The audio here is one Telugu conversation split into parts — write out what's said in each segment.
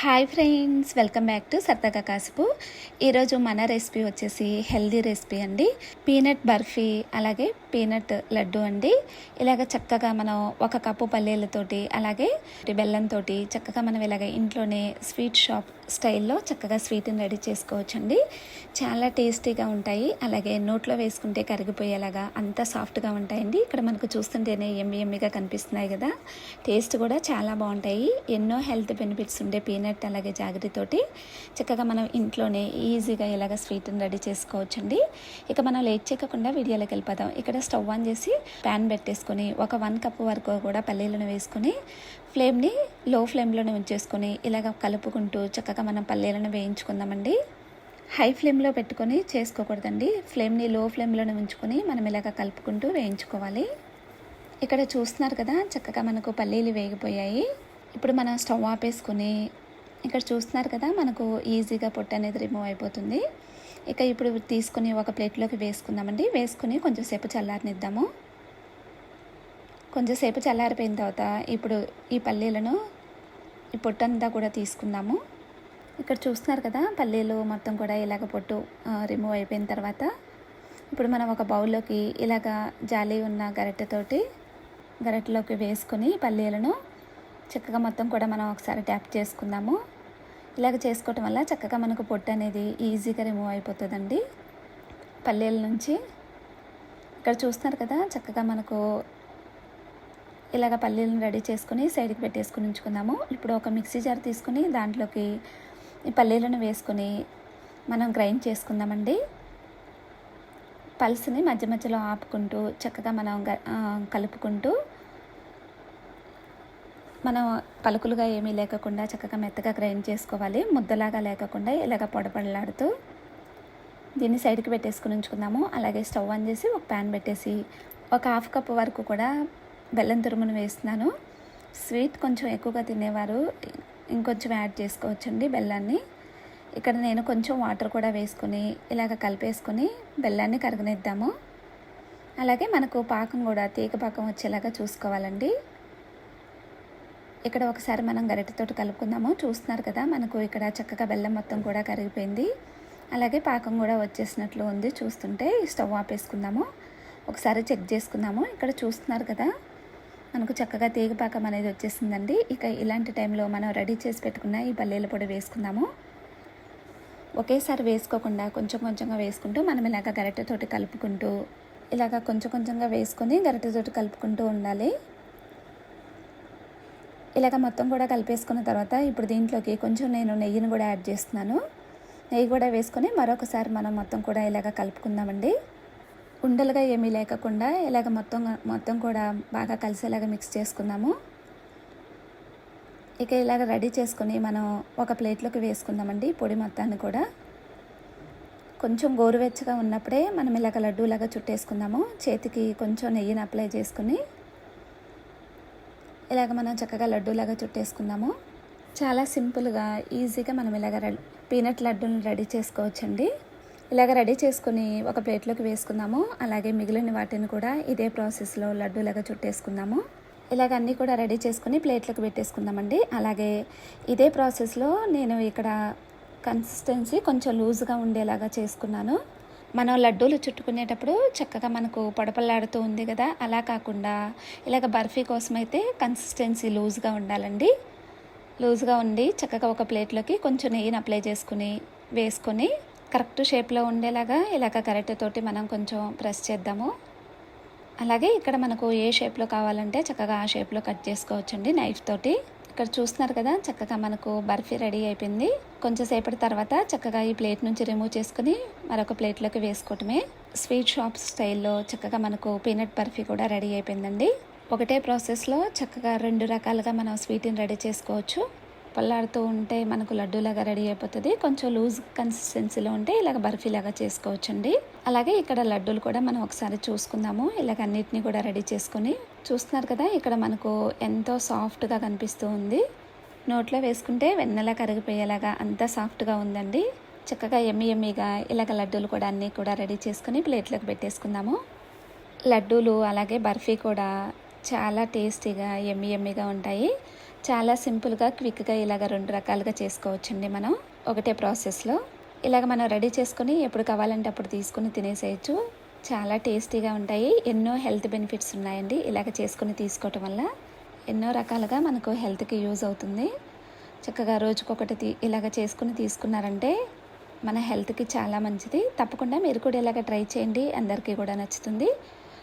Hi friends welcome back to సరదాగా కాసుపు ఈరోజు మన రెసిపీ వచ్చేసి హెల్దీ రెసిపీ అండి. పీనట్ బర్ఫీ అలాగే పీనట్ లడ్డు అండి. ఇలాగ చక్కగా మనం ఒక కప్పు పల్లీలతోటి అలాగే బెల్లంతో చక్కగా మనం ఇలాగ ఇంట్లోనే స్వీట్ షాప్ స్టైల్లో చక్కగా స్వీట్ని రెడీ చేసుకోవచ్చండి. చాలా టేస్టీగా ఉంటాయి. అలాగే నోట్లో వేసుకుంటే కరిగిపోయేలాగా అంత సాఫ్ట్గా ఉంటాయండి. ఇక్కడ మనకు చూస్తుంటేనే ఎమ్మి ఎమ్మిగా కనిపిస్తున్నాయి కదా. టేస్ట్ కూడా చాలా బాగుంటాయి. ఎన్నో హెల్త్ బెనిఫిట్స్ ఉండే పీనట్ అలాగే జాగ్రత్తతోటి చక్కగా మనం ఇంట్లోనే ఈజీగా ఇలాగ స్వీట్ని రెడీ చేసుకోవచ్చండి. ఇక మనం లేట్ చేయకుండా వీడియోలోకి వెళ్ళిపోదాం. ఇక్కడ స్టవ్ ఆన్ చేసి ప్యాన్ పెట్టేసుకొని ఒక వన్ కప్ వరకు కూడా పల్లీలను వేసుకొని ఫ్లేమ్ని లో ఫ్లేమ్లోనే ఉంచేసుకొని ఇలాగ కలుపుకుంటూ చక్కగా మనం పల్లీలను వేయించుకుందామండి. హై ఫ్లేమ్లో పెట్టుకొని చేసుకోకూడదండి. ఫ్లేమ్ని లో ఫ్లేమ్లోనే ఉంచుకొని మనం ఇలాగ కలుపుకుంటూ వేయించుకోవాలి. ఇక్కడ చూస్తున్నారు కదా చక్కగా మనకు పల్లీలు వేగిపోయాయి. ఇప్పుడు మనం స్టవ్ ఆపేసుకొని ఇక్కడ చూస్తున్నారు కదా మనకు ఈజీగా పొట్టు అనేది రిమూవ్ అయిపోతుంది. ఇక ఇప్పుడు తీసుకుని ఒక ప్లేట్లోకి వేసుకుందామండి. వేసుకుని కొంచెంసేపు చల్లారనిద్దాము. కొంచెంసేపు చల్లారిపోయిన తర్వాత ఇప్పుడు ఈ పల్లీలను ఈ పొట్టు అంతా కూడా తీసుకుందాము. ఇక్కడ చూస్తున్నారు కదా పల్లీలు మొత్తం కూడా ఇలాగ పొట్టు రిమూవ్ అయిపోయిన తర్వాత ఇప్పుడు మనం ఒక బౌల్లోకి ఇలాగ జాలి ఉన్న గరిటెతోటి గరిటెలోకి వేసుకొని పల్లీలను చక్కగా మొత్తం కూడా మనం ఒకసారి ట్యాప్ చేసుకుందాము. ఇలాగ చేసుకోవటం వల్ల చక్కగా మనకు పొట్టు అనేది ఈజీగా రిమూవ్ అయిపోతుందండి. పల్లెల నుంచి ఇక్కడ చూస్తున్నారు కదా చక్కగా మనకు ఇలాగ పల్లీలను రెడీ చేసుకుని సైడ్కి పెట్టేసుకుని ఉంచుకుందాము. ఇప్పుడు ఒక మిక్సీ జార్ తీసుకుని దాంట్లోకి ఈ పల్లీలను వేసుకొని మనం గ్రైండ్ చేసుకుందామండి. పల్స్ని మధ్య మధ్యలో ఆపుకుంటూ చక్కగా మనం కలుపుకుంటూ మనం పలుకులుగా ఏమీ లేకుండా చక్కగా మెత్తగా గ్రైండ్ చేసుకోవాలి. ముద్దలాగా లేకుండా ఇలాగ పొడపడలాడుతూ దీన్ని సైడ్కి పెట్టేసుకుని ఉంచుకుందాము. అలాగే స్టవ్ ఆన్ చేసి ఒక ప్యాన్ పెట్టేసి ఒక హాఫ్ కప్ వరకు కూడా బెల్లం తురుమును వేస్తున్నాను. స్వీట్ కొంచెం ఎక్కువగా తినేవారు. ఇంకొంచెం యాడ్ చేసుకోవచ్చండి బెల్లాన్ని. ఇక్కడ నేను కొంచెం వాటర్ కూడా వేసుకుని ఇలాగ కలిపేసుకొని బెల్లాన్ని కరగనిద్దాము. అలాగే మనకు పాకం కూడా తీగ పాకం వచ్చేలాగా చూసుకోవాలండి. ఇక్కడ ఒకసారి మనం గరిటెతోటి కలుపుకుందాము. చూస్తున్నారు కదా మనకు ఇక్కడ చక్కగా బెల్లం మొత్తం కూడా కరిగిపోయింది. అలాగే పాకం కూడా వచ్చేసినట్లు ఉంది. చూస్తుంటే స్టవ్ ఆపేసుకుందాము. ఒకసారి చెక్ చేసుకుందాము. ఇక్కడ చూస్తున్నారు కదా మనకు చక్కగా తీగపాకం అనేది వచ్చేసిందండి. ఇక ఇలాంటి టైంలో మనం రెడీ చేసి పెట్టుకున్న ఈ పల్లీల పొడి వేసుకుందాము. ఒకేసారి వేసుకోకుండా కొంచెం కొంచెంగా వేసుకుంటూ మనం ఇలాగ గరిటెతోటి కలుపుకుంటూ ఇలాగ కొంచెం కొంచెంగా వేసుకొని గరిటెతోటి కలుపుకుంటూ ఉండాలి. ఇలాగ మొత్తం కూడా కలిపేసుకున్న తర్వాత ఇప్పుడు దీంట్లోకి కొంచెం నేను నెయ్యిని కూడా యాడ్ చేస్తున్నాను. నెయ్యి కూడా వేసుకొని మరొకసారి మనం మొత్తం కూడా ఇలాగ కలుపుకుందామండి. ఉండలుగా ఏమీ లేకుండా ఇలాగ మొత్తం మొత్తం కూడా బాగా కలిసేలాగా మిక్స్ చేసుకుందాము. ఇక ఇలాగ రెడీ చేసుకుని మనం ఒక ప్లేట్లోకి వేసుకుందామండి పొడి మొత్తాన్ని కూడా. కొంచెం గోరువెచ్చగా ఉన్నప్పుడే మనం ఇలాగ లడ్డూలాగా చుట్టేసుకుందాము. చేతికి కొంచెం నెయ్యిని అప్లై చేసుకుని ఇలాగ మనం చక్కగా లడ్డూలాగా చుట్టేసుకుందాము. చాలా సింపుల్గా ఈజీగా మనం ఇలాగ పీనట్ లడ్డూని రెడీ చేసుకోవచ్చండి. ఇలాగ రెడీ చేసుకుని ఒక ప్లేట్లోకి వేసుకుందాము. అలాగే మిగిలిన వాటిని కూడా ఇదే ప్రాసెస్లో లడ్డూలాగా చుట్టేసుకుందాము. ఇలాగ అన్నీ కూడా రెడీ చేసుకుని ప్లేట్లోకి పెట్టేసుకుందామండి. అలాగే ఇదే ప్రాసెస్లో నేను ఇక్కడ కన్సిస్టెన్సీ కొంచెం లూజ్గా ఉండేలాగా చేసుకున్నాను. మనం లడ్డూలు చుట్టుకునేటప్పుడు చక్కగా మనకు పొడపల్లాడుతూ ఉంది కదా అలా కాకుండా ఇలాగ బర్ఫీ కోసం అయితే కన్సిస్టెన్సీ లూజ్గా ఉండాలండి. లూజ్గా ఉండి చక్కగా ఒక ప్లేట్లోకి కొంచెం నెయ్యిని అప్లై చేసుకుని వేసుకొని కరెక్ట్ షేప్లో ఉండేలాగా ఇలాగ తోటి మనం కొంచెం ప్రెస్ చేద్దాము. అలాగే ఇక్కడ మనకు ఏ షేప్లో కావాలంటే చక్కగా ఆ షేప్లో కట్ చేసుకోవచ్చండి నైఫ్ తోటి. ఇక్కడ చూస్తున్నారు కదా చక్కగా మనకు బర్ఫీ రెడీ అయిపోయింది. కొంచెం సేపటి తర్వాత చక్కగా ఈ ప్లేట్ నుంచి రిమూవ్ చేసుకుని మరొక ప్లేట్లోకి వేసుకోవటమే. స్వీట్ షాప్ స్టైల్లో చక్కగా మనకు పీనట్ బర్ఫీ కూడా రెడీ అయిపోయిందండి. ఒకటే ప్రాసెస్లో చక్కగా రెండు రకాలుగా మనం స్వీట్ని రెడీ చేసుకోవచ్చు. పల్లాడుతూ ఉంటే మనకు లడ్డూలాగా రెడీ అయిపోతుంది. కొంచెం లూజ్ కన్సిస్టెన్సీలో ఉంటే ఇలాగ బర్ఫీలాగా చేసుకోవచ్చండి. అలాగే ఇక్కడ లడ్డూలు కూడా మనం ఒకసారి చూసుకుందాము. ఇలాగ అన్నిటిని కూడా రెడీ చేసుకుని చూస్తున్నారు కదా ఇక్కడ మనకు ఎంతో సాఫ్ట్గా కనిపిస్తూ ఉంది. నోట్లో వేసుకుంటే వెన్నెలా కరిగిపోయేలాగా అంత సాఫ్ట్గా ఉందండి. చక్కగా ఎమ్మి ఎమ్మిగా ఇలాగ లడ్డూలు కూడా అన్నీ కూడా రెడీ చేసుకుని ప్లేట్లోకి పెట్టేసుకుందాము. లడ్డూలు అలాగే బర్ఫీ కూడా చాలా టేస్టీగా ఎమ్మి ఎమ్మిగా ఉంటాయి. చాలా సింపుల్గా క్విక్గా ఇలాగ రెండు రకాలుగా చేసుకోవచ్చండి మనం. ఒకటే ప్రాసెస్లో. ఇలాగ మనం రెడీ చేసుకొని ఎప్పుడు కావాలంటే అప్పుడు తీసుకుని తినేసేయచ్చు. చాలా టేస్టీగా ఉంటాయి. ఎన్నో హెల్త్ బెనిఫిట్స్ ఉన్నాయండి ఇలాగ చేసుకుని తీసుకోవటం వల్ల. ఎన్నో రకాలుగా మనకు హెల్త్కి యూజ్ అవుతుంది. చక్కగా రోజుకొకటి తీ ఇలాగ చేసుకుని తీసుకున్నారంటే మన హెల్త్కి చాలా మంచిది. తప్పకుండా మీరు కూడా ఇలాగ ట్రై చేయండి. అందరికీ కూడా నచ్చుతుంది.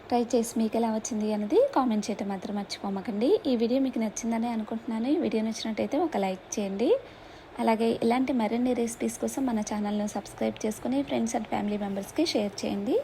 ట్రై చేసి మీకు ఎలా వచ్చింది అనేది కామెంట్ చేయటం మాత్రం మర్చిపోమకండి. ఈ వీడియో మీకు నచ్చిందని అనుకుంటున్నాను. ఈ వీడియో నచ్చినట్టయితే ఒక లైక్ చేయండి. అలాగే ఇలాంటి మరిన్ని రెసిపీస్ కోసం మన ఛానల్ను సబ్స్క్రైబ్ చేసుకుని ఫ్రెండ్స్ అండ్ ఫ్యామిలీ మెంబర్స్కి షేర్ చేయండి.